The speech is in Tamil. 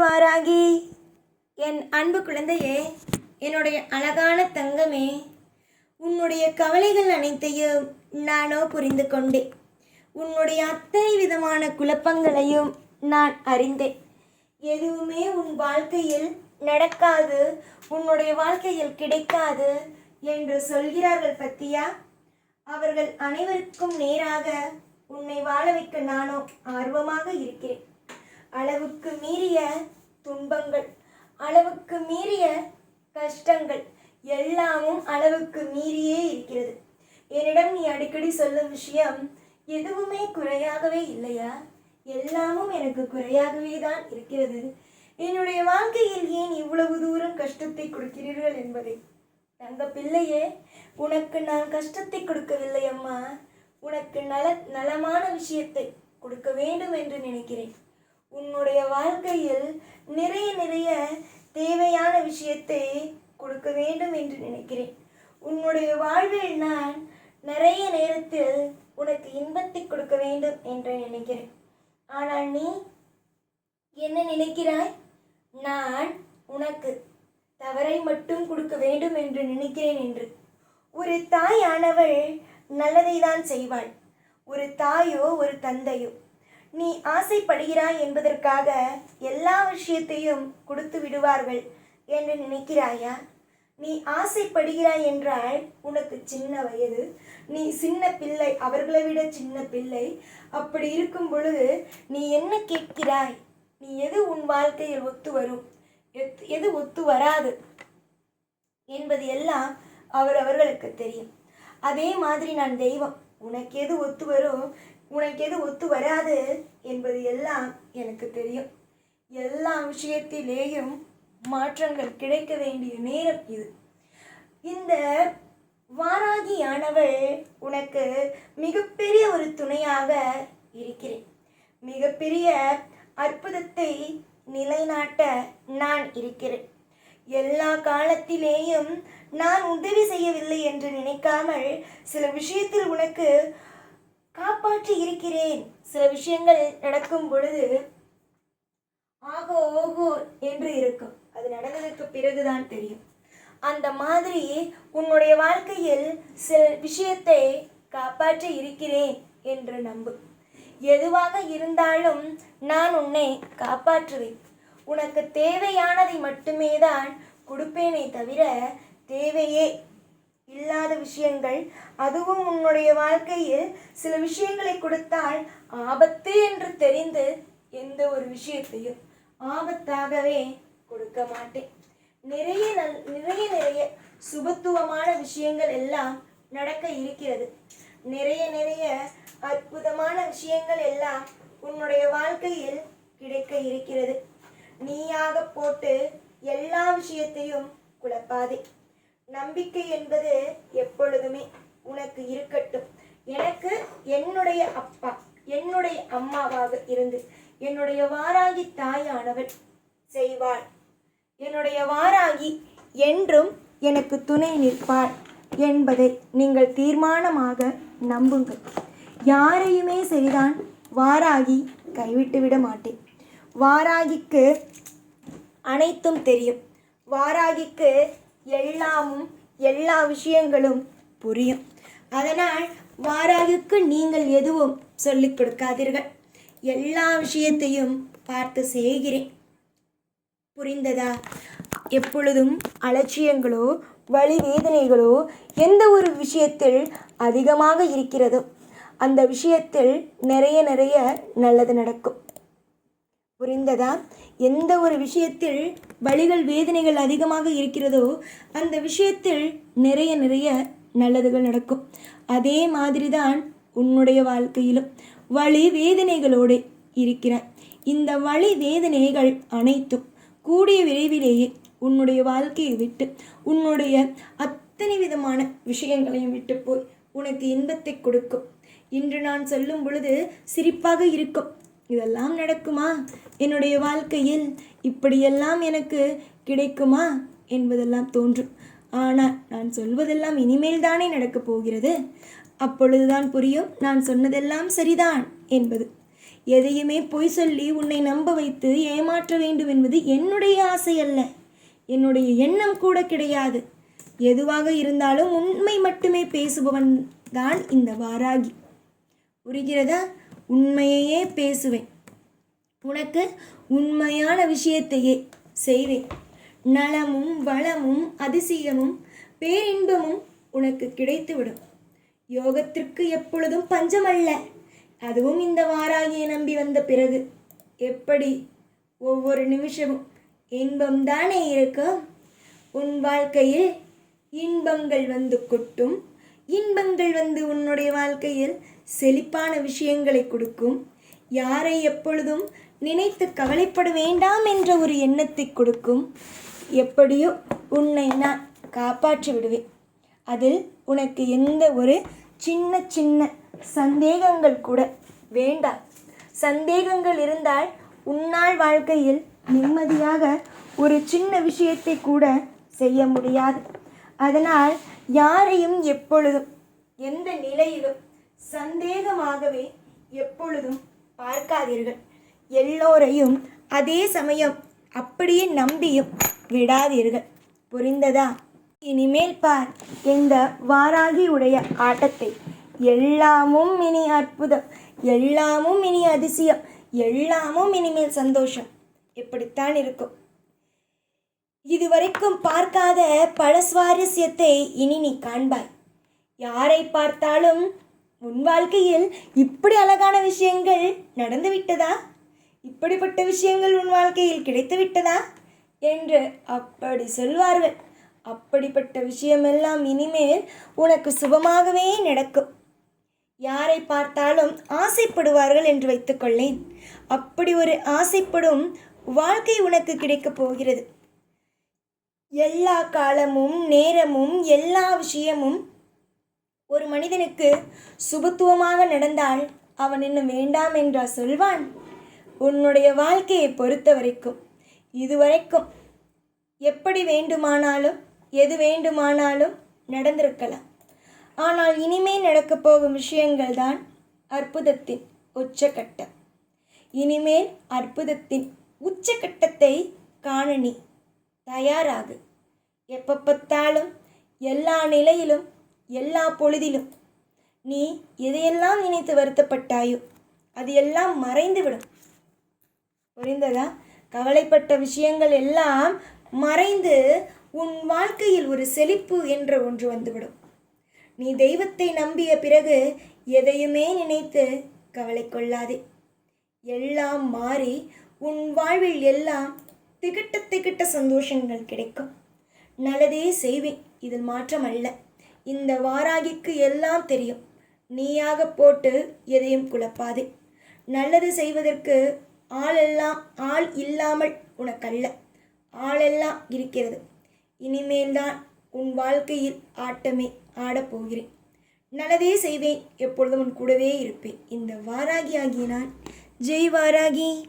வாராகி. என் அன்பு குழந்தையே என்னுடைய அழகான தங்கமே உன்னுடைய கவலைகள் அனைத்தையும் நானோ புரிந்து கொண்டேன். உன்னுடைய அத்தனை விதமான குழப்பங்களையும் நான் அறிந்தேன். எதுவுமே உன் வாழ்க்கையில் நடக்காது உன்னுடைய வாழ்க்கையில் கிடைக்காது என்று சொல்கிறார்கள் பத்தியா? அவர்கள் அனைவருக்கும் நேராக உன்னை வாழ வைக்க நானோ ஆர்வமாக இருக்கிறேன். அளவுக்கு மீறிய துன்பங்கள் அளவுக்கு மீறிய கஷ்டங்கள் எல்லாமும் அளவுக்கு மீறியே இருக்கிறது. என்னிடம் நீ அடிக்கடி சொல்லும் விஷயம் எதுவுமே குறையாகவே இல்லையா? எல்லாமும் எனக்கு குறையாகவே தான் இருக்கிறது. என்னுடைய வாழ்க்கையில் ஏன் இவ்வளவு தூரம் கஷ்டத்தை கொடுக்கிறீர்கள் என்பதை? தங்க பிள்ளையே உனக்கு நான் கஷ்டத்தை கொடுக்கவில்லை அம்மா. உனக்கு நல நலமான விஷயத்தை கொடுக்க வேண்டும் என்று நினைக்கிறேன். உன்னுடைய வாழ்க்கையில் நிறைய நிறைய தேவையான விஷயத்தை கொடுக்க வேண்டும் என்று நினைக்கிறேன். உன்னுடைய வாழ்வில் நான் நிறைய நேரத்தில் உனக்கு இன்பத்தை கொடுக்க வேண்டும் என்று நினைக்கிறேன். ஆனால் நீ என்ன நினைக்கிறாய்? நான் உனக்கு தவறை மட்டும் கொடுக்க வேண்டும் என்று நினைக்கிறேன் என்று. ஒரு தாயானவள் நல்லதை தான் செய்வாள். ஒரு தாயோ ஒரு தந்தையோ. நீ ஆசைப்படுகிறாய் என்பதற்காக எல்லா விஷயத்தையும் கொடுத்து விடுவார்கள் என்று நினைக்கிறாயா? நீ ஆசைப்படுகிறாய் என்றால் உனக்கு சின்ன வயது. நீ சின்ன பிள்ளை அவர்களை விட சின்ன பிள்ளை. அப்படி இருக்கும் பொழுது நீ என்ன கேட்கிறாய்? நீ எது உன் வாழ்க்கையில் ஒத்து வரும்? எத்- எது ஒத்து வராது? என்பது எல்லாம் அவர் அவர்களுக்கு தெரியும். அதே மாதிரி நான் தெய்வம். உனக்கு எது ஒத்து வரும்? உனக்கு எது ஒத்து வராது என்பது எல்லாம் எனக்கு தெரியும். எல்லா விஷயத்திலேயும் மாற்றங்கள் கிடைக்க வேண்டிய நேரம் இது. இந்த வாராகியானவள் உனக்கு மிகப்பெரிய ஒரு துணையாக இருக்கிறேன். மிகப்பெரிய அற்புதத்தை நிலைநாட்ட நான் இருக்கிறேன். எல்லா காலத்திலேயும் நான் உதவி செய்யவில்லை என்று நினைக்காமல் சில விஷயத்தில் உனக்கு காப்பாற்றி இருக்கிறேன். சில விஷயங்கள் நடக்கும் பொழுது ஆகோ ஓகோ என்று இருக்கும். அது நடந்ததுக்கு பிறகுதான் தெரியும். அந்த மாதிரி உன்னுடைய வாழ்க்கையில் சில விஷயத்தை காப்பாற்றி இருக்கிறேன் என்று நம்பு. எதுவாக இருந்தாலும் நான் உன்னை காப்பாற்றுவேன். உனக்கு தேவையானதை மட்டுமே தான் கொடுப்பேனே தவிர தேவையே இல்லாத விஷயங்கள். அதுவும் உன்னுடைய வாழ்க்கையில் சில விஷயங்களை கொடுத்தால் ஆபத்து என்று தெரிந்து எந்த ஒரு விஷயத்தையும் ஆபத்தாகவே கொடுக்க மாட்டேன். நிறைய நல் நிறைய நிறைய சுபத்துவமான விஷயங்கள் எல்லாம் நடக்க இருக்கிறது. நிறைய நிறைய அற்புதமான விஷயங்கள் எல்லாம் உன்னுடைய வாழ்க்கையில் கிடைக்க இருக்கிறது. நீயாக போட்டு எல்லா விஷயத்தையும் குழப்பாதே. நம்பிக்கை என்பது எப்பொழுதுமே உனக்கு இருக்கட்டும். எனக்கு என்னுடைய அப்பா என்னுடைய அம்மாவாக இருந்து என்னுடைய வாராகி தாயானவள் செய்வாள். என்னுடைய வாராகி என்றும் எனக்கு துணை நிற்பாள் என்பதை நீங்கள் தீர்மானமாக நம்புங்கள். யாரையுமே சரிதான் வாராகி கைவிட்டு விட மாட்டேன். வாராகிக்கு அனைத்தும் தெரியும். வாராகிக்கு எல்லாமும் எல்லா விஷயங்களும் புரியும். அதனால் வாராதுக்கு நீங்கள் எதுவும் சொல்லிக் கொடுக்காதீர்கள். எல்லா விஷயத்தையும் பார்த்து செய்கிறேன். புரிந்ததா? எப்பொழுதும் அலட்சியங்களோ வழி வேதனைகளோ எந்த ஒரு விஷயத்தில் அதிகமாக இருக்கிறதோ அந்த விஷயத்தில் நிறைய நிறைய நல்லது நடக்கும். புரிந்ததா? எந்த ஒரு விஷயத்தில் வழிகள் வேதனைகள் அதிகமாக இருக்கிறதோ அந்த விஷயத்தில் நிறைய நிறைய நல்லதுகள் நடக்கும். அதே மாதிரி தான் உன்னுடைய வாழ்க்கையிலும். வழி வேதனைகளோடு இருக்கிறாய். இந்த வழி வேதனைகள் அனைத்தும் கூடிய விரைவிலேயே உன்னுடைய வாழ்க்கையை விட்டு உன்னுடைய அத்தனை விதமான விஷயங்களையும் விட்டு போய் உனக்கு இன்பத்தை கொடுக்கும். இன்று நான் சொல்லும் பொழுது சிரிப்பாக இருக்கும். இதெல்லாம் நடக்குமா? என்னுடைய வாழ்க்கையில் இப்படியெல்லாம் எனக்கு கிடைக்குமா? என்பதெல்லாம் தோன்றும். ஆனால் நான் சொல்வதெல்லாம் இனிமேல் தானே நடக்கப் போகிறது. அப்பொழுதுதான் புரியும் நான் சொன்னதெல்லாம் சரிதான் என்பது. எதையுமே பொய் சொல்லி உன்னை நம்ப வைத்து ஏமாற்ற வேண்டும் என்பது என்னுடைய ஆசை அல்ல. என்னுடைய எண்ணம் கூட கிடையாது. எதுவாக இருந்தாலும் உண்மை மட்டுமே பேசுபவன் தான் இந்த வாராகி. புரிகிறதா? உண்மையையே பேசுவேன். உனக்கு உண்மையான விஷயத்தையே செய்வேன். நலமும் வளமும் அதிசயமும் பேரின்பமும் உனக்கு கிடைத்துவிடும். யோகத்திற்கு எப்பொழுதும் பஞ்சமல்ல. அதுவும் இந்த வாராகியை நம்பி வந்த பிறகு. எப்படி? ஒவ்வொரு நிமிஷமும். இன்பம் தானே இருக்கும். உன் வாழ்க்கையில் இன்பங்கள் வந்து கொட்டும். இன்பங்கள் வந்து உன்னுடைய வாழ்க்கையில் செழிப்பான விஷயங்களை கொடுக்கும். யாரை எப்பொழுதும் நினைத்து கவலைப்பட வேண்டாம் என்ற ஒரு எண்ணத்தை கொடுக்கும். எப்படியோ உன்னை நான் காப்பாற்றி விடுவேன். அதில் உனக்கு எந்த ஒரு சின்ன சின்ன சந்தேகங்கள் கூட வேண்டாம். சந்தேகங்கள் இருந்தால் உன்னால் வாழ்க்கையில் நிம்மதியாக ஒரு சின்ன விஷயத்தை கூட செய்ய முடியாது. அதனால் யாரையும் எப்பொழுதும் எந்த நிலையிலும் சந்தேகமாகவே எப்பொழுதும் பார்க்காதீர்கள். எல்லோரையும் அதே சமயம் அப்படியே நம்பியும் விடாதீர்கள். புரிந்ததா? இனிமேல் பார் இந்த வாராகி உடைய ஆட்டத்தை. எல்லாமும் இனி அற்புதம். எல்லாமும் இனி அதிசயம். எல்லாமும் இனிமேல் சந்தோஷம். இப்படித்தான் இருக்கும். இதுவரைக்கும் பார்க்காத பல சுவாரஸ்யத்தை இனி நீ காண்பாய். யாரை பார்த்தாலும் உன் வாழ்க்கையில் இப்படி அழகான விஷயங்கள் நடந்து விட்டதா? இப்படிப்பட்ட விஷயங்கள் உன் வாழ்க்கையில் கிடைத்து விட்டதா? என்று அப்படி சொல்வார்கள். அப்படிப்பட்ட விஷயமெல்லாம் இனிமேல் உனக்கு சுபமாகவே நடக்கும். யாரை பார்த்தாலும் ஆசைப்படுவார்கள் என்று வைத்துக்கொள்ளேன். அப்படி ஒரு ஆசைப்படும் வாழ்க்கை உனக்கு கிடைக்கப் போகிறது. எல்லா காலமும் நேரமும் எல்லா விஷயமும் ஒரு மனிதனுக்கு சுபத்துவமாக நடந்தால் அவன் இன்னும் வேண்டாம் என்றா சொல்வான்? உன்னுடைய வாழ்க்கையை பொறுத்த வரைக்கும் இதுவரைக்கும் எப்படி வேண்டுமானாலும் எது வேண்டுமானாலும் நடந்திருக்கலாம். ஆனால் இனிமே நடக்கப் போகும் விஷயங்கள் தான் அற்புதத்தின் உச்சக்கட்டம். இனிமேல் அற்புதத்தின் உச்சக்கட்டத்தை காண நீ தயாராகு. எப்போ பார்த்தாலும் எல்லா நிலையிலும் எல்லா பொழுதிலும் நீ எதையெல்லாம் நினைத்து வருத்தப்பட்டாயோ அது எல்லாம் மறைந்துவிடும். புரிந்ததா? கவலைப்பட்ட விஷயங்கள் எல்லாம் மறைந்து உன் வாழ்க்கையில் ஒரு செழிப்பு என்ற ஒன்று வந்துவிடும். நீ தெய்வத்தை நம்பிய பிறகு எதையுமே நினைத்து கவலை கொள்ளாதே. எல்லாம் மாறி உன் வாழ்வில் எல்லாம் திகிட்ட திகிட்ட சந்தோஷங்கள் கிடைக்கும். நல்லதே செய்வேன். இதில் மாற்றம் அல்ல. இந்த வாராகிக்கு எல்லாம் தெரியும். நீயாக போட்டு எதையும் குழப்பாதே. நல்லது செய்வதற்கு ஆளெல்லாம் ஆள் இல்லாமல் உனக்கல்ல. ஆளெல்லாம் இருக்கிறது. இனிமேல்தான் உன் வாழ்க்கையில் ஆட்டமே ஆடப் போகிறேன். நல்லதே செய்வேன். எப்பொழுதும் உன் கூடவே இருப்பேன். இந்த வாராகி ஆகிய நான் ஜெய் வாராகி.